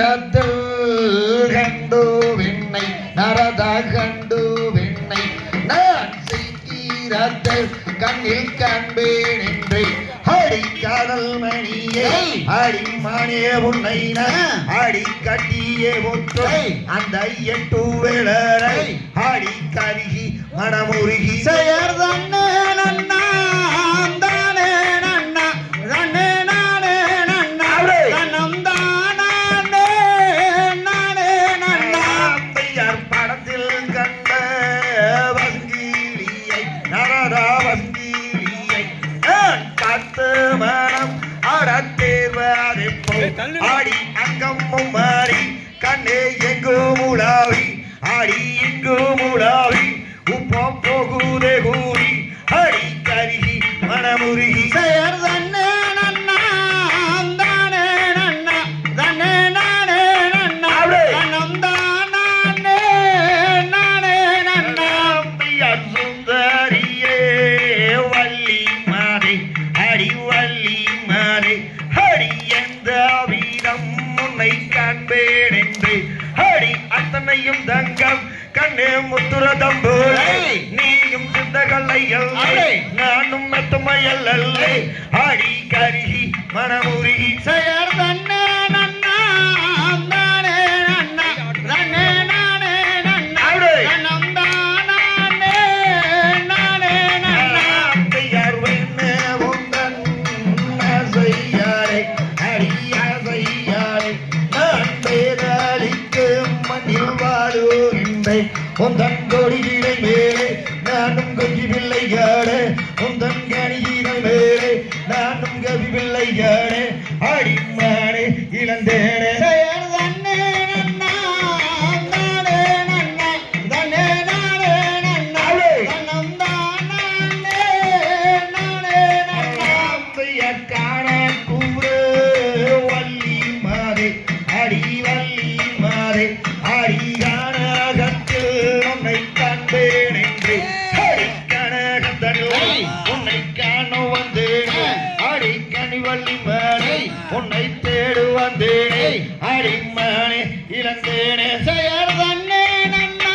கண்டு விண்ணை நரத கண்டு விண்ணை. நான் செய்கிறத்தை கண்ணில் காண்பேன் என்று. அடி கடல் மணியே அடி மணியே உன்னை நான் அடி கட்டியே முற்றை அந்த எட்டு வேளரை அடி கருகி மனமுருகி வங்கிலியை நரதா வங்கிலியை நான் காத்து மனம் அடத்தேர்வாதி ஆடி அங்கம்மும் மாறி கண்ணே எங்கும் உலாவி ஆடி எங்கும் உலாவி உப்பம் போகுதே கூறி அடி கருகி மனமுருகி காண்பேன் என்று அடி அத்தனையும் தங்கம் கண்ணே முத்துரதம் போலே நீயும் சிந்தகளை அடே. நானும் மெத்துமையல்ல அடி கருகி மனமுருகி. செயர் தன்னே உந்தன் கொடியினை மேலே நானும் கொஞ்சி பிள்ளையாடே உந்தன் கணியினை மேலே நானும் கவி பிள்ளையாடே அடிமானே இழந்தேனே. வள்ளிமணி உன்னை தேடு வந்தேனே அடிமணி இழந்தேனே. செயல் தன்னே நன்னா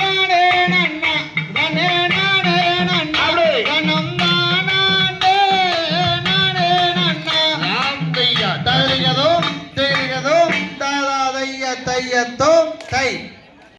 தானே நன்னா தானே நானே நன்னா கணம் தானே நானே நன்னா. நாம் தை.